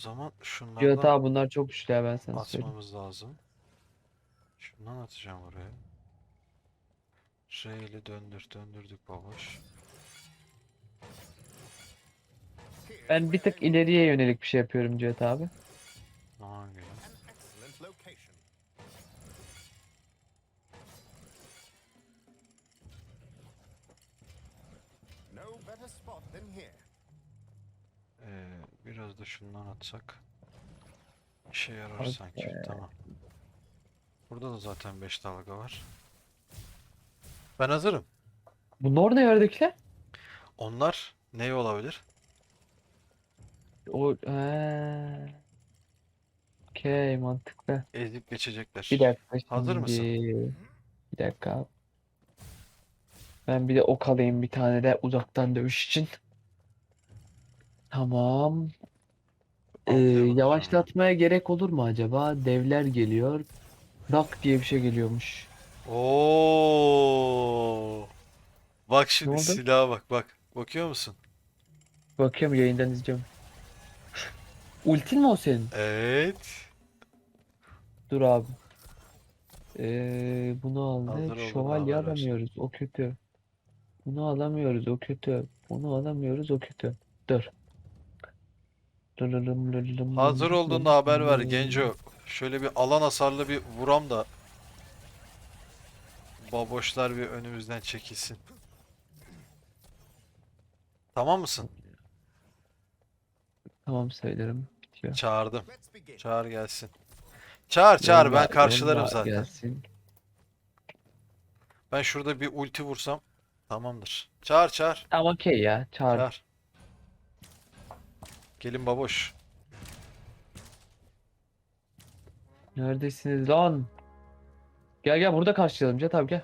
zaman Cihat şunlardan abi bunlar çok güçlü ya ben sana söyleyeyim. atmamız lazım. Şundan atacağım oraya. İle döndür, döndürdük baboş. Ben bir tık ileriye yönelik bir şey yapıyorum Cihat abi. Aman biraz da şundan atsak. İşe yarar Okey. sanki. Tamam. Burada da zaten 5 dalga var. Ben hazırım. Bunlar ne yerdekiler? Onlar ne olabilir? O eee. Okey mantıklı. Ezip geçecekler. Bir dakika Hazır mısın? şimdi. Bir dakika abi. Ben bir de ok alayım bir tane de uzaktan dövüş için. Tamam. Ee, yavaşlatmaya gerek olur mu acaba? Devler geliyor. Rak diye bir şey geliyormuş. Oo. Bak şimdi oldu? silaha bak bak. Bakıyor musun? Bakıyorum yayından izleyeceğim. Ultin mi o senin? Evet. Dur abi. Ee, bunu Hazır aldık. olduğunu Şövalye ver. alamıyoruz. O kötü. Bunu alamıyoruz. O kötü. Bunu alamıyoruz. O kötü. Dur. Lululum, lululum, Hazır olduğunda haber ver. Genco. Şöyle bir alan hasarlı bir vuram da baboşlar bir önümüzden çekilsin. Tamam mısın? Tamam söylerim. Bitiyor. Çağırdım. Çağır gelsin. Çağır çağır ben Yolla- karşılarım yolla zaten. Gelsin. Ben şurada bir ulti vursam tamamdır. Çağır çağır. Tamam okey ya. Çağır. Çağır. Gelin baboş. Neredesiniz lan? Gel gel burada karşılayalım Cihat abi gel.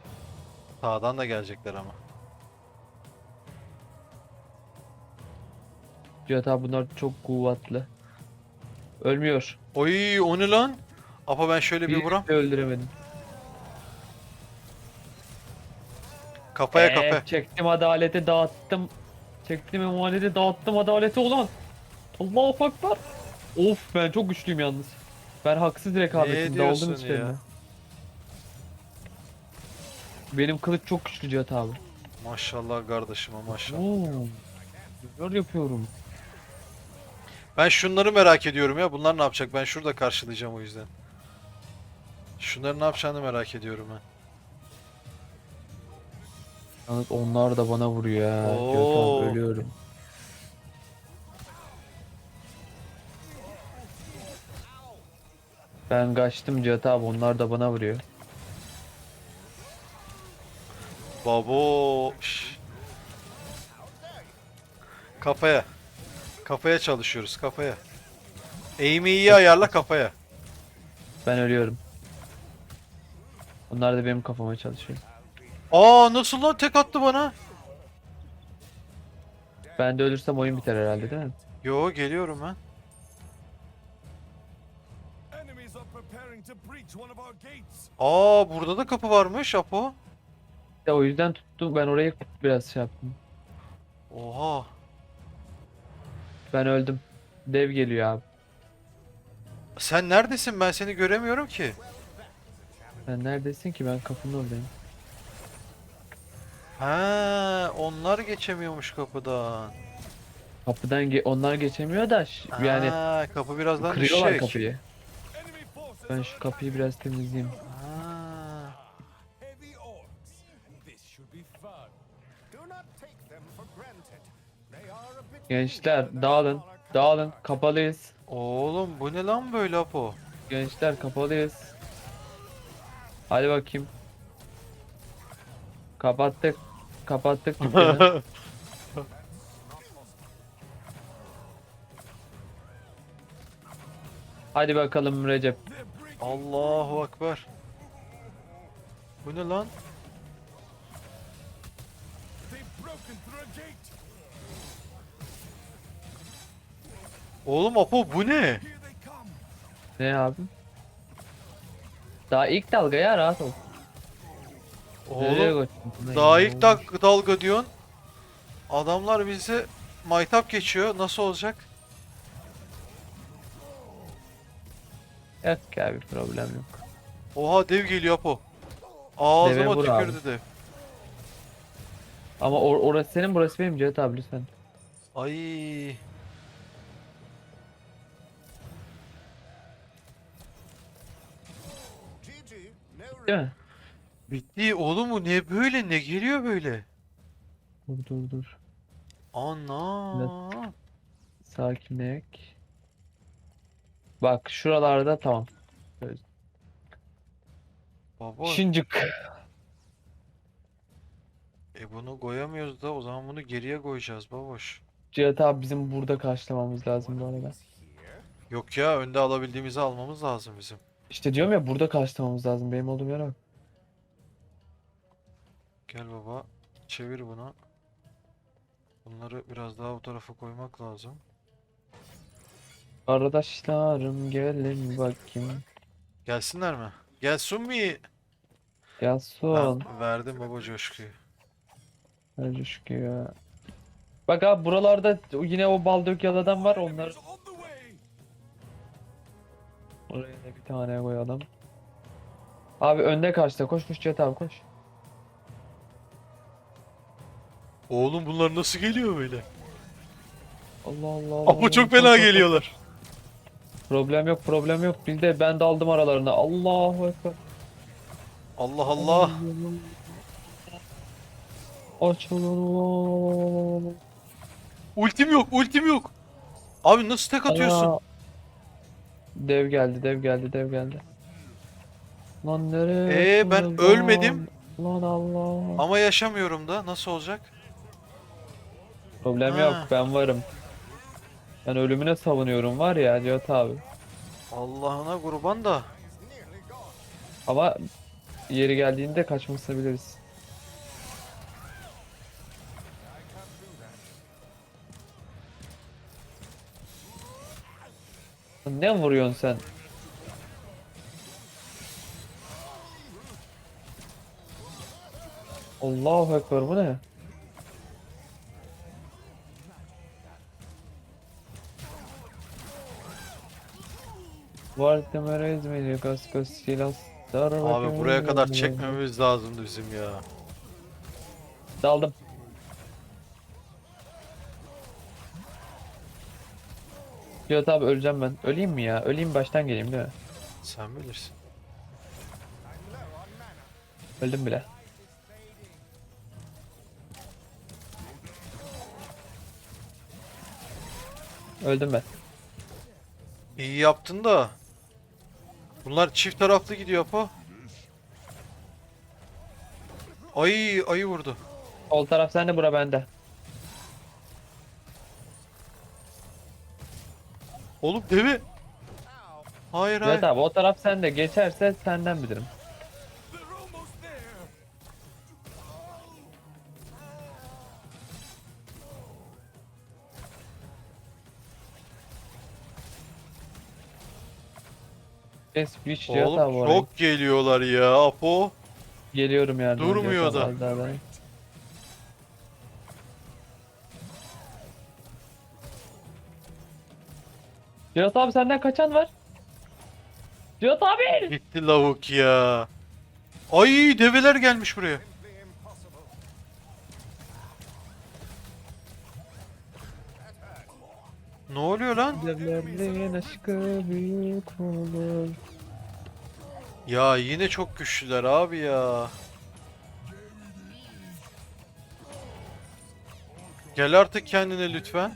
Sağdan da gelecekler ama. Cihat abi bunlar çok kuvvetli. Ölmüyor. Oy o ne lan? Apa ben şöyle bir Birini vuram. de öldüremedim. Kafaya Ee, kafaya. Çektim adaleti dağıttım. Çektim emaneti dağıttım adaleti ulan. Allahu Ekber. Of ben çok güçlüyüm yalnız. Ben haksız rekabetimde oldum içlerine. ya? Benim kılıç çok güçlü Cihat abi. Maşallah kardeşime maşallah. Oo. Yapıyorum. Ben şunları merak ediyorum ya. Bunlar ne yapacak? Ben şurada karşılayacağım o yüzden. Şunların ne yapacağını merak ediyorum ben. Yalnız onlar da bana vuruyor ha. Cihat Oo. abi ölüyorum. Ben kaçtım Cihat abi onlar da bana vuruyor. Babo. şş. Kafaya. Kafaya çalışıyoruz kafaya. Aim'i iyi ayarla kafaya. Ben ölüyorum. Onlar da benim kafama çalışıyor. Aa nasıl lan tek attı bana? Ben de ölürsem oyun biter herhalde değil mi? Yo geliyorum ben. Aa burada da kapı varmış Apo. Ya o yüzden tuttum ben orayı biraz şey yaptım. Oha. Ben öldüm. Dev geliyor abi. Sen neredesin? Ben seni göremiyorum ki. Sen neredesin ki ben kapının oradayım. Ha, onlar geçemiyormuş kapıdan. Kapıdan ge- onlar geçemiyor da ş- yani Ha, kapı birazdan kırıyorlar düşecek. kapıyı. Ben şu kapıyı biraz temizleyeyim. Gençler dağılın. Dağılın. Kapalıyız. Oğlum bu ne lan böyle Apo? Gençler kapalıyız. Hadi bakayım. Kapattık. Kapattık dükkanı. Hadi bakalım Recep. Allahu Ekber. Bu ne lan? Oğlum Apo bu ne? Ne abi? Daha ilk dalga ya rahat ol. Nereye Oğlum daha ilk dak- dalga diyorsun. Adamlar bizi maytap geçiyor. Nasıl olacak? Yok ya bir problem yok. Oha dev geliyor Apo. Ağzıma vur abi. tükürdü dev. Ama or orası senin burası benim Cihat abi lütfen. Ay. Değil mi? Bitti oğlum bu ne böyle ne geliyor böyle? Dur dur dur. Ana. Sakinlik. Bak şuralarda tamam. Baba Şincik. e bunu koyamıyoruz da o zaman bunu geriye koyacağız baboş. Cihat abi bizim burada karşılamamız lazım bu arada. Yok ya önde alabildiğimizi almamız lazım bizim. İşte diyorum ya burada karşılamamız lazım. Benim olduğum yere bak. Gel baba çevir bunu. Bunları biraz daha bu tarafa koymak lazım. Arkadaşlarım gelin bakayım. Gelsinler mi? Gelsin mi? Gelsin. Ben verdim baba coşkuyu. Şu ya. Bak abi buralarda yine o baldök yaladan var. Onlar oraya da bir tane koyalım. Abi önde karşıda. Koş koş Cihat abi koş. Oğlum bunlar nasıl geliyor böyle? Allah Allah Allah. Ama çok fena geliyorlar. Problem yok problem yok. Biz de ben daldım aralarına. Allahu ekber. Allah Allah. Açılın. Ultim yok, ultim yok. Abi nasıl tek atıyorsun? Aa. Dev geldi, dev geldi, dev geldi. Lan nereye? Ee, ben atıldı ölmedim. Lan Lan Allah. Ama yaşamıyorum da nasıl olacak? Problem Ha. yok, ben varım. Ben ölümüne savunuyorum var ya Cihat abi. Allah'ına kurban da. Ama yeri geldiğinde kaçmasını biliriz. Ne vuruyorsun sen? Allahu Ekber bu ne? Vardı merez miydi kaskas silah Abi buraya kadar çekmememiz lazımdı bizim ya. Daldım. Cihat abi öleceğim ben. Öleyim mi ya? Öleyim baştan geleyim değil mi? Sen bilirsin. Öldüm bile. Öldüm ben. İyi yaptın da. Bunlar çift taraflı gidiyor Apo. Ay ayı vurdu. Sol taraf sende bura bende. Oğlum devi. Hayır hayır. Cihat abi o taraf sende. Geçerse senden bilirim. Witch Cihat abi Oğlum oraya. çok geliyorlar ya Apo. Geliyorum yani. Durmuyor da. Cihat abi senden kaçan var? Cihat abi! Gitti lavuk ya. Ay develer gelmiş buraya. Ne oluyor lan? Devlerliğin aşkı büyük olur. Ya yine çok güçlüler abi ya. Gel artık kendine lütfen.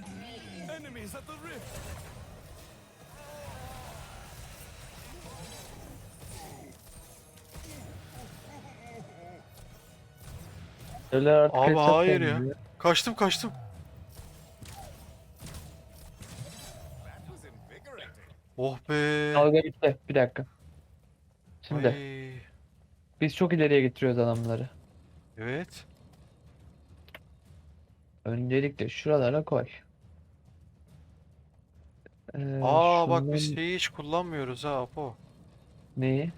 Devler artık Abi hayır ya. Kaçtım kaçtım. Oh be. Dalga bitti. Bir dakika. Şimdi Ay, biz çok ileriye getiriyoruz adamları. Evet. Öncelikle şuralara koy. Ee, Aa bak biz şundan- şeyi hiç kullanmıyoruz ha Apo. Neyi?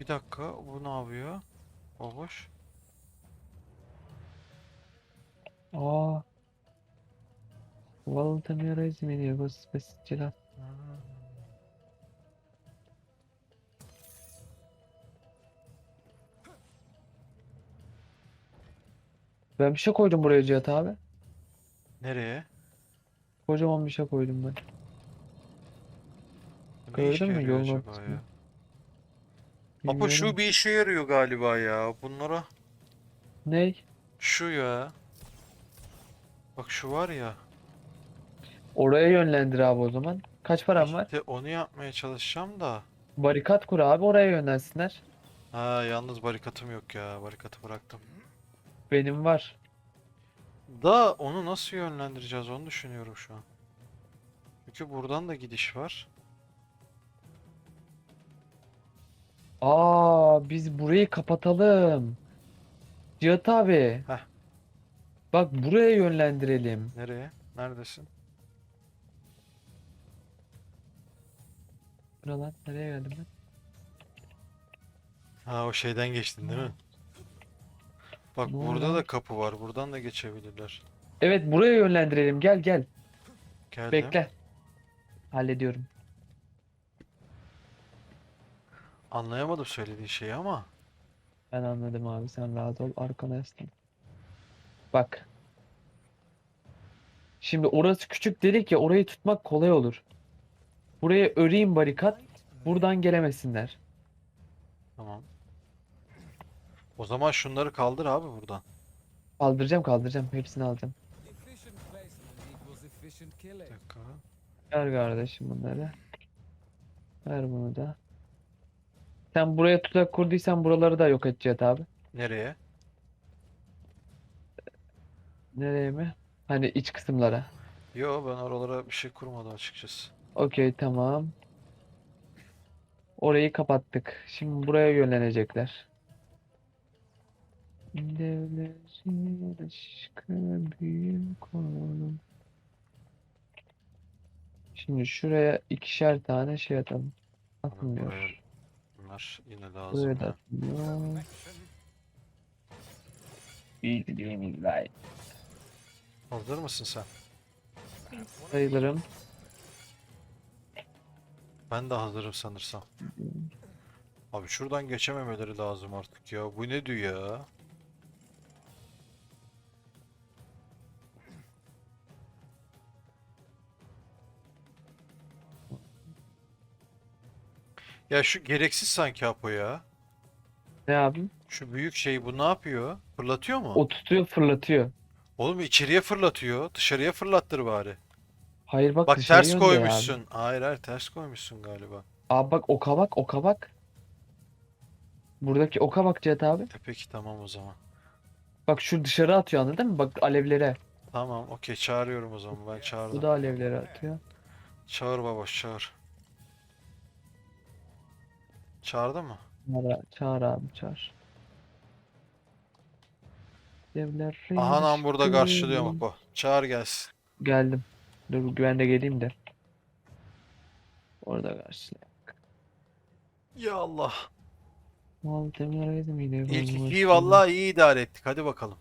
Bir dakika bu ne yapıyor? Baboş. Aa. Volta mi resmi diye göstericiler. Ben bir şey koydum buraya Cihat abi. Nereye? Kocaman bir şey koydum ben. Bu ne işe Gördün mü yarıyor yolun acaba ortasında? ya? Apo şu bir işe yarıyor galiba ya. Bunlara Ney? şu ya. Bak şu var ya. Oraya yönlendir abi o zaman. Kaç param var? İşte onu yapmaya çalışacağım da. Barikat kur abi oraya yönlensinler. Ha yalnız barikatım yok ya. Barikatı bıraktım. Benim var. Da onu nasıl yönlendireceğiz onu düşünüyorum şu an. Çünkü buradan da gidiş var. Aa biz burayı kapatalım. Cihat abi. Heh. Bak buraya yönlendirelim. Nereye? Neredesin? Bu ne lan? Nereye geldim ben? Ha o şeyden geçtin değil mi? Bak oldu burada da kapı var. Buradan da geçebilirler. Evet buraya yönlendirelim. Gel gel. Geldim. Bekle. Hallediyorum. Anlayamadım söylediğin şeyi ama. Ben anladım abi. Sen rahat ol. Arkana yaslan. Bak. Şimdi orası küçük dedik ya orayı tutmak kolay olur. Buraya öreyim barikat. Buradan gelemesinler. Tamam. O zaman şunları kaldır abi buradan. Kaldıracağım kaldıracağım. Hepsini alacağım. Bir dakika. Ver kardeşim bunları. Ver bunu da. Sen buraya tuzak kurduysan buraları da yok edeceğiz abi. Nereye? Nereye mi? Hani iç kısımlara. Yo ben oralara bir şey kurmadım açıkçası. Okey tamam. Orayı kapattık. Şimdi buraya yönlenecekler. Devletin aşkı büyük oğlum. Şimdi şuraya ikişer tane şey atalım. Buraya- Bunlar yine lazım da ya. atılmıyor. Bildiğimiz like. Hazır mısın sen? Sayılırım. Ben de hazırım sanırsam. Abi şuradan geçememeleri lazım artık ya. Bu ne diyor ya? Ya şu gereksiz sanki Apo ya. Ne yapayım? Şu büyük şey bu ne yapıyor? Fırlatıyor mu? O tutuyor fırlatıyor. Oğlum içeriye fırlatıyor. Dışarıya fırlattır bari. Hayır bak Bak dışarı ters yönde ya abi. koymuşsun. Hayır hayır ters koymuşsun galiba. Abi bak oka bak oka bak. Buradaki oka bak Cihat abi. E peki tamam o zaman. Bak şu dışarı atıyor anladın mı? Bak alevlere. Tamam okey çağırıyorum o zaman ben Bu çağırdım. da alevlere atıyor. Çağır baba çağır. Çağırdın mı? Çağır, çağır abi çağır. Devlerin Aha lan burada karşılıyor bak bu. Çağır gelsin. Geldim. Dur ben de geleyim de. Orada karşılıyor. Ya Allah. Mal temereydim yine İlk bulmuş ikiyi vallahi iyi idare ettik. Hadi bakalım.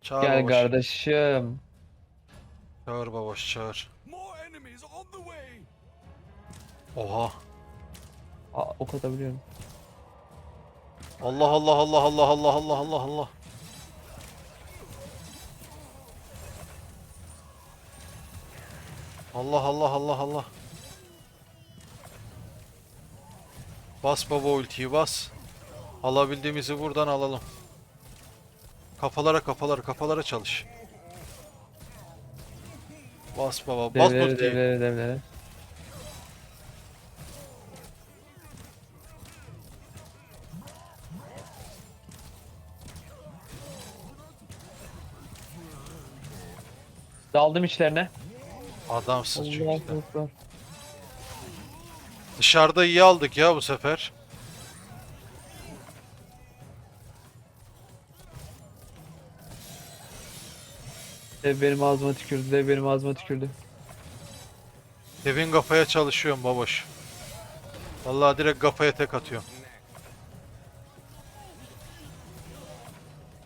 Çağır Gel baboş. kardeşim. Çağır baboş çağır. Oha. Aa, ok atabiliyorum. Allah Allah Allah Allah Allah Allah Allah Allah. Allah Allah Allah Allah. Bas baba ultiyi bas. Alabildiğimizi buradan alalım. Kafalara kafalara kafalara çalış. Bas baba bas Devlere ultiyi. devlere devlere. Daldım içlerine. Adamsın çünkü. Allah. Dışarıda iyi aldık ya bu sefer. Dev benim ağzıma tükürdü. Dev benim ağzıma tükürdü. Devin kafaya çalışıyorum baboş. Vallahi direkt kafaya tek atıyorum.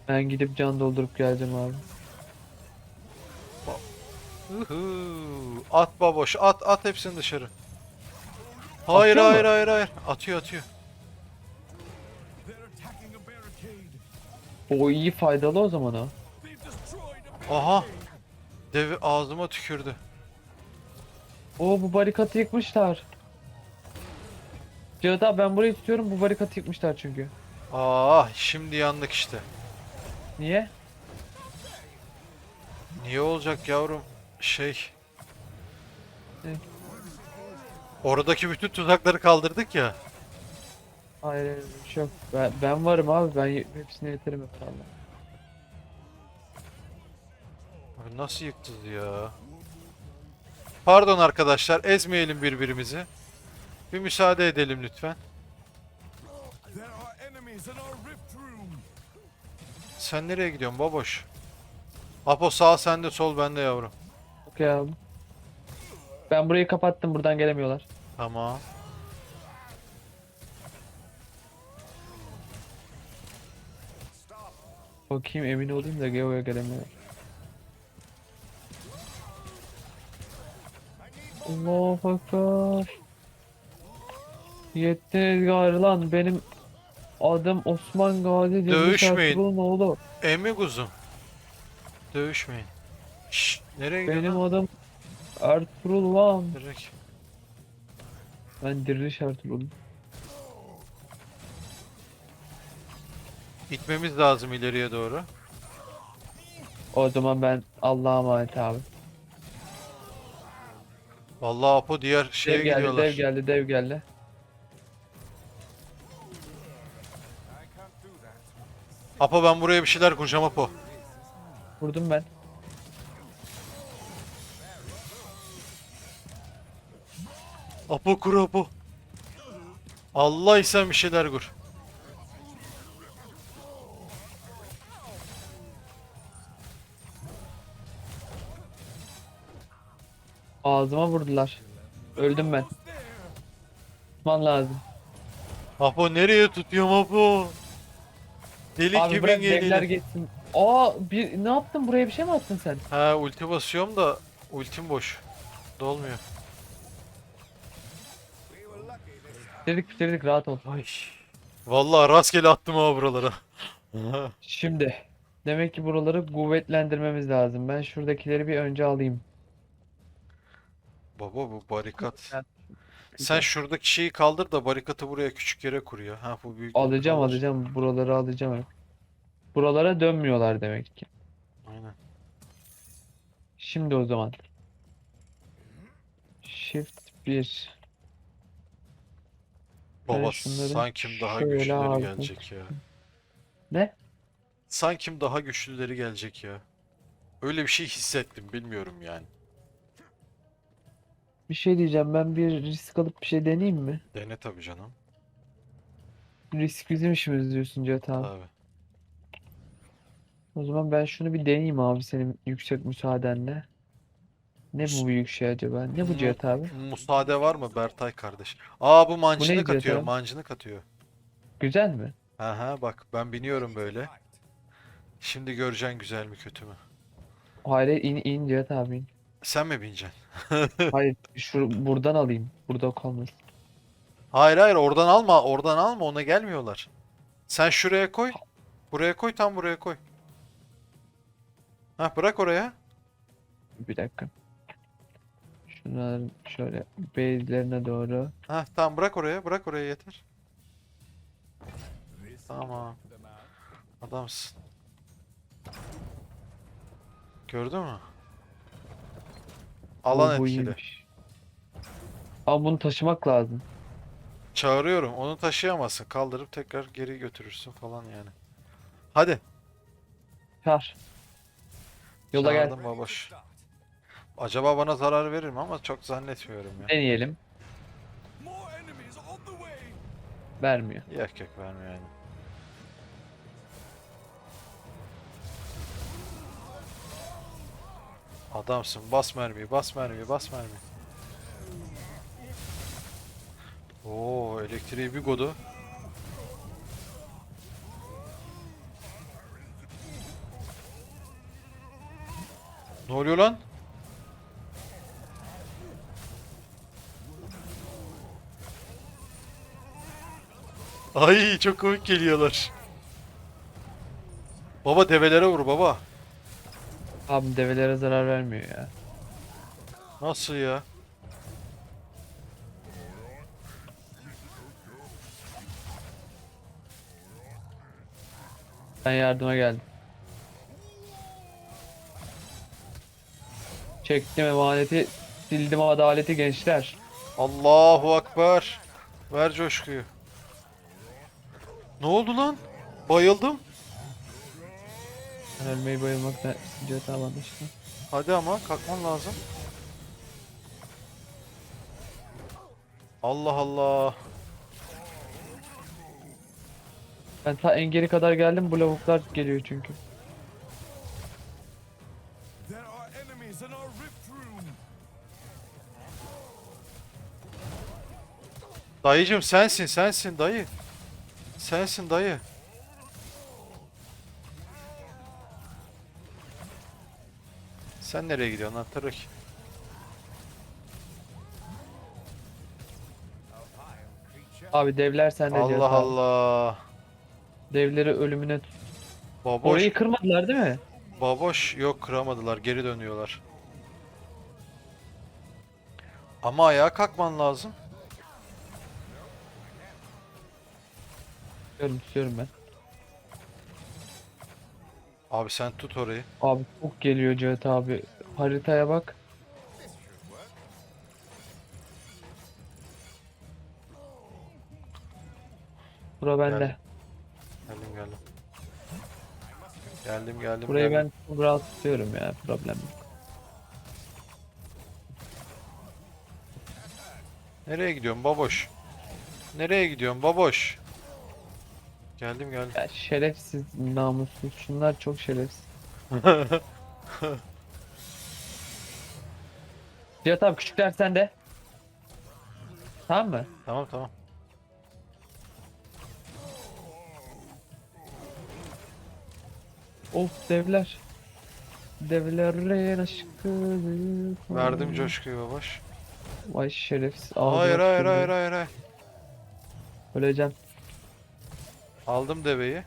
Ben gidip can doldurup geleceğim abi. Uhu. At baboş at at hepsini dışarı. Hayır Atıyor mu? hayır hayır hayır. Atıyor atıyor. O iyi faydalı o zaman o. Aha. Devi ağzıma tükürdü. Oo bu barikatı yıkmışlar. Cihat abi ben burayı tutuyorum bu barikatı yıkmışlar çünkü. Aa, şimdi yandık işte. Niye? Niye olacak yavrum? Şey. Ne? Oradaki bütün tuzakları kaldırdık ya. Hayır bir şey yok. Ben, ben varım abi ben hepsine yeterim efendim. Abi nasıl yıktınız ya? Pardon arkadaşlar, ezmeyelim birbirimizi. Bir müsaade edelim lütfen. Sen nereye gidiyorsun baboş? Apo sağ sende, sol bende yavrum. Abi. Ben burayı kapattım buradan gelemiyorlar. Tamam. Bakayım emin olayım da Geo'ya gelemiyor. Allahu Ekber. Yettiniz gari lan benim adım Osman Gazi Dövüşmeyin. Ertuğrul'un oğlu. Emmi kuzum. Dövüşmeyin. Şşş, nereye gidiyorsun? Benim lan? adım Ertuğrul lan. Direkt. Ben Diriliş Ertuğrul. İtmemiz lazım ileriye doğru. O zaman ben Allah'a emanet abi. Vallahi Apo diğer şeye Dev geldi, gidiyorlar. dev geldi, dev geldi. Apo ben buraya bir şeyler kuracağım Apo. Vurdum ben. Apo kur Apo. Allah isen bir şeyler kur. Ağzıma vurdular. Öldüm ben. Tutman lazım. Apo nereye tutuyorum Apo? Deli Abi kimin bırak devler geliyor? geçsin. Aa bir, ne yaptın buraya bir şey mi attın sen? Ha ulti basıyorum da ultim boş. Dolmuyor. Bitirdik bitirdik rahat ol. Ay. Vallahi rastgele attım ha buralara. Şimdi demek ki buraları kuvvetlendirmemiz lazım. Ben şuradakileri bir önce alayım. Baba bu barikat. Sen şuradaki şeyi kaldır da barikatı buraya küçük yere kur ya. Ha bu büyük. Alacağım kaldır. alacağım. Buraları alacağım. Buralara dönmüyorlar demek ki. Aynen. Şimdi o zaman. Shift 1. Baba şunları sanki daha şöyle güçlüleri aldım. gelecek ya. Ne? Sanki daha güçlüleri gelecek ya. Öyle bir şey hissettim bilmiyorum yani. Bir şey diyeceğim. Ben bir risk alıp bir şey deneyeyim mi? Dene tabii canım. Risk bizim işimiz diyorsun Cihat abi. Tabii. O zaman ben şunu bir deneyeyim abi senin yüksek müsaadenle. Ne bu büyük şey acaba? Ne bu Cihat abi? Müsaade var mı Bertay kardeş? Aa bu mancını neydi katıyor, efendim? mancını katıyor. Güzel mi? Aha bak ben biniyorum böyle. Şimdi göreceksin güzel mi kötü mü. Hayır in in Cihat abi in. Sen mi bineceksin? Hayır şu buradan alayım. Burada kalmaz. Hayır hayır oradan alma, oradan alma ona gelmiyorlar. Sen şuraya koy. Buraya koy, tam buraya koy. Ha bırak oraya. Bir dakika. Şunlar şöyle base'lerine doğru. Ha tamam bırak oraya, bırak oraya yeter. Tamam. Adamsın. Gördün mü? Alan etkili. Ama bunu taşımak lazım. Çağırıyorum. Onu taşıyamazsın. Kaldırıp tekrar geri götürürsün falan yani. Hadi. Çağır. Yola gel. Çağırdım baboş. Acaba bana zarar verir mi ama çok zannetmiyorum ya. Deneyelim. Vermiyor. Yok yok vermiyor yani. Adamsın. Bas mermiyi, bas mermiyi, bas mermiyi. Oo, elektriği bir godu. Ne oluyor lan? Ay çok komik geliyorlar. Baba develere vur baba. Abi develere zarar vermiyor ya. Nasıl ya? Ben yardıma geldim. Çektim emaneti, sildim adaleti gençler. Allahu Akbar. Ver coşkuyu. Ne oldu lan? Bayıldım. Ben ölmeyi bayılmaktan Cihat abi anlaşılan. Hadi ama kalkman lazım. Allah Allah. Ben ta en geri kadar geldim bu lavuklar geliyor çünkü. Dayıcım sensin sensin dayı. Sensin dayı. Sen nereye gidiyorsun lan Tarık? Abi devler sende Allah abi. Allah. Devleri ölümüne tut. Baboş, Orayı kırmadılar değil mi? baboş yok kıramadılar geri dönüyorlar. Ama ayağa kalkman lazım. Tutuyorum tutuyorum ben. Abi sen tut orayı. Abi çok geliyor Cihat abi. Haritaya bak. Bura bende. Geldim. Geldim geldim. Geldim geldim Burayı geldim. ben çok rahat tutuyorum ya problem yok. Nereye gidiyorsun baboş? Nereye gidiyorsun baboş? Geldim geldim. Ya şerefsiz namussuz şunlar çok şerefsiz. Cihat abi küçükler sende. Tamam mı? Tamam tamam. Of devler. Devlerin aşkı. Verdim coşkuyu baboş. Vay şerefsiz. Hayır hayır hayır hayır hayır. Öleceğim. Aldım deveyi.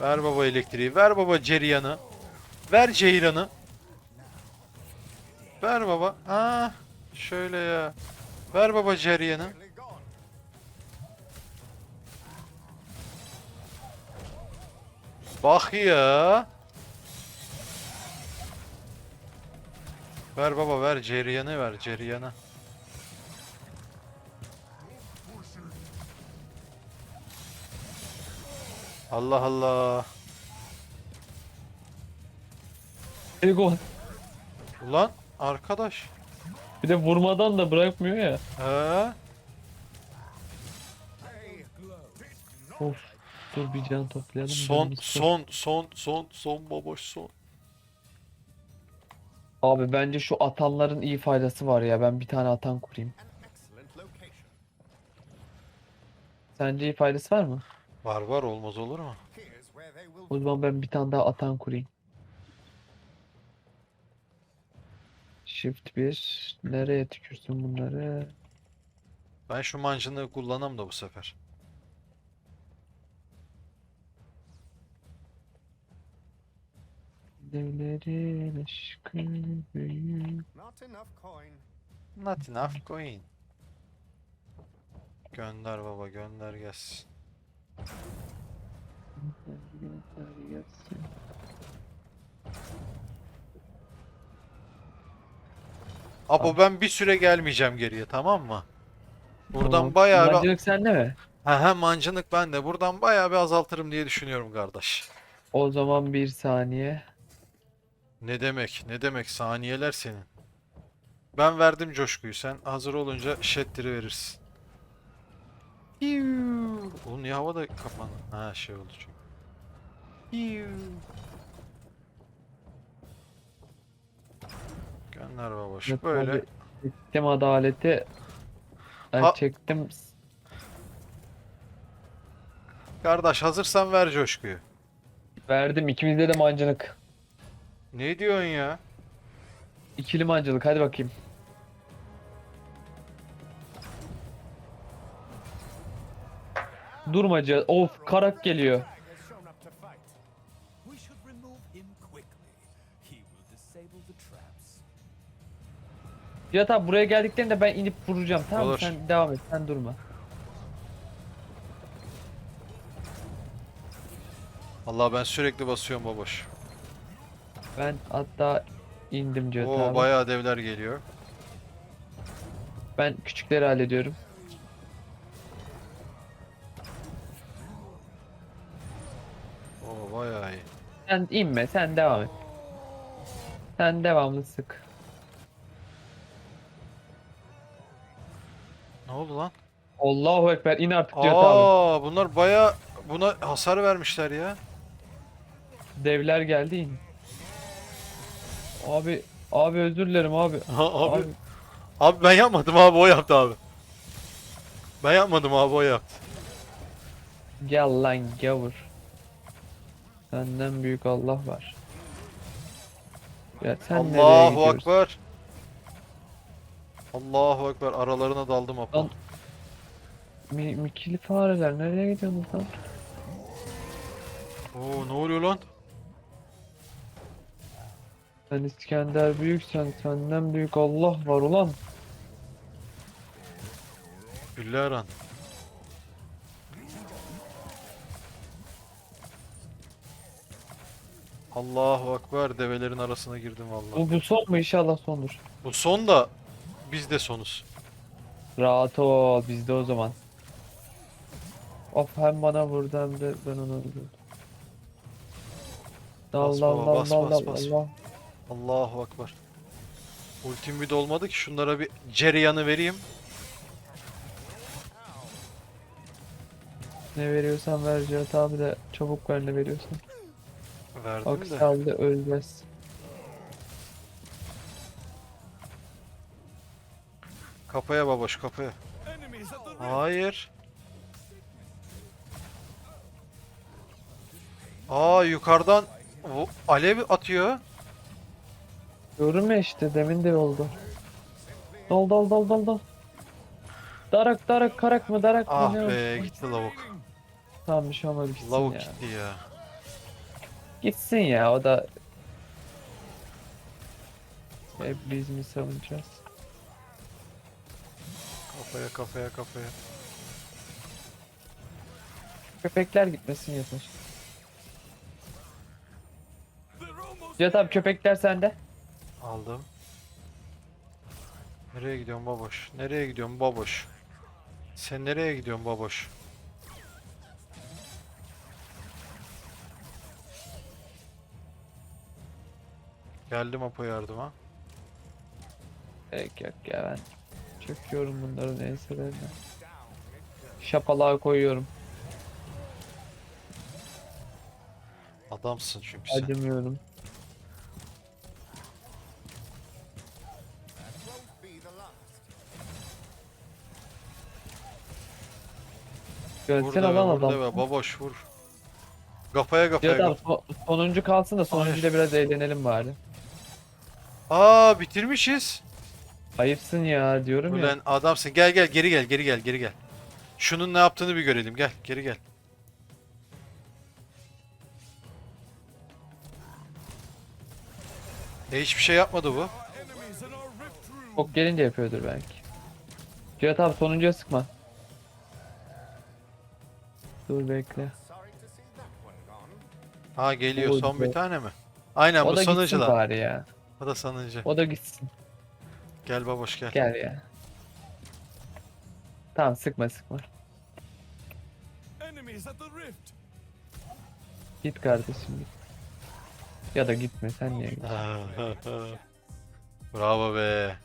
Ver baba elektriği. Ver baba cereyanı. Ver ceyranı. Ver baba. Ha, şöyle ya. Ver baba gone. Bak ya. Ver baba ver cereyanı ver cereyanı. Allah Allah. Ego. Ulan arkadaş. Bir de vurmadan da bırakmıyor ya. He? Of. Dur bir can toplayalım. Son son son son son baboş son. Abi bence şu atanların iyi faydası var ya. Ben bir tane atan kurayım. Sence iyi faydası var mı? Var var olmaz olur mu? O zaman ben bir tane daha atan kurayım. Shift 1. Nereye tükürsün bunları? Ben şu mancını kullanam da bu sefer. Devlerin aşkı büyük. not enough coin. Not enough coin. Gönder baba gönder gelsin. Apo ben bir süre gelmeyeceğim geriye tamam mı? Buradan Tamam. bayağı bir... Mancınık sende mi? Aha mancınık ben de. Buradan bayağı bir azaltırım diye düşünüyorum kardeş. O zaman bir saniye. Ne demek? Ne demek? Saniyeler senin. Ben verdim coşkuyu. Sen hazır olunca şettiri verirsin. Piu. Oğlum niye havada kapandı? Ha şey oldu çünkü. Piu. Gönder baboş. Evet, Böyle. abi, Çektim adaleti. Ben Ha- çektim. Kardeş hazırsan ver coşkuyu. Verdim. İkimizde de mancınık. Ne diyorsun ya? İkili mancılık. Hadi bakayım. Durmaca. Of karak geliyor. Cihat abi buraya geldiklerinde ben inip vuracağım tamam mı? Olur. Sen devam et sen durma. Allah ben sürekli basıyorum baboş. Ben hatta indim Cihat Oo abi. bayağı devler geliyor. Ben küçükleri hallediyorum. Sen inme sen devam et. Sen devamlı sık. Ne oldu lan? Allahu Ekber in artık Cihat abi. Aa bunlar bayağı buna hasar vermişler ya. Devler geldi in. Abi abi özür dilerim abi. abi, abi ben yapmadım abi o yaptı abi. Ben yapmadım abi o yaptı. Gel lan gavur. Senden büyük Allah var. Ya sen nereye Allahu gidiyorsun? Ekber. Allahu Ekber aralarına daldım. Lan- Mi, mikili fareler nereye gidiyorsunuz lan? Oo ne oluyor lan? Sen İskender büyüksen senden büyük Allah var ulan. Güllaran. Allahu Ekber develerin arasına girdim vallahi. Bu, bu son mu inşallah sondur. Bu son da biz de sonuz. Rahat ol bizde o zaman. Of hem bana vurdu hem de ben onu öldürdüm. Bas Allah baba, Allah bas, Allah bas, Allah bas. Allah. Allahu Ekber. Ultim bir de olmadı ki şunlara bir cereyanı vereyim. Ne veriyorsan ver Cihat abi de çabuk ver ne veriyorsan. Verdim Aksi de. halde ölmez. Kapaya baboş rift. Hayır. Aa yukarıdan o, alev atıyor. Diyorum ya işte demin de oldu. Dol dol dol dol dol. Darak darak karak mı darak mı Ah ne o? be gitti lavuk. Tamam bir şey olmadı gitsin Lavuk ya. gitti ya. Gitsin ya o da. Hep biz mi savunacağız? Kafaya kafaya kafaya. Köpekler gitmesin yeter. Cihat abi köpekler sende. Aldım. Nereye gidiyorsun baboş? Nereye gidiyorsun baboş? Sen nereye gidiyorsun baboş? Geldim Apo yardıma. Gerek yok ya ben. Çöküyorum bunların enselerine. Şapalığa koyuyorum. Adamsın çünkü sen. Acımıyorum. Be vur adam. deve, baboş vur. Kafaya kafaya. So- sonuncu kalsın da sonuncuyla biraz eğlenelim bari. Aa bitirmişiz. Ayıpsın ya diyorum ya. Ulan adamsın. Gel gel geri gel geri gel geri gel. Şunun ne yaptığını bir görelim. Gel geri gel. E hiçbir şey yapmadı bu. Çok gelince yapıyordur belki. Cihat abi sonuncuya sıkma. Dur bekle. Ha geliyor son bir tane mi? Aynen O bu da gitsin sonuncular. bari ya. O da sonuncu. O da gitsin. Gel baboş gel. Gel ya. Tamam sıkma sıkma. Enemies at the rift. Git kardeşim git. Ya da gitme sen niye git? Bravo be.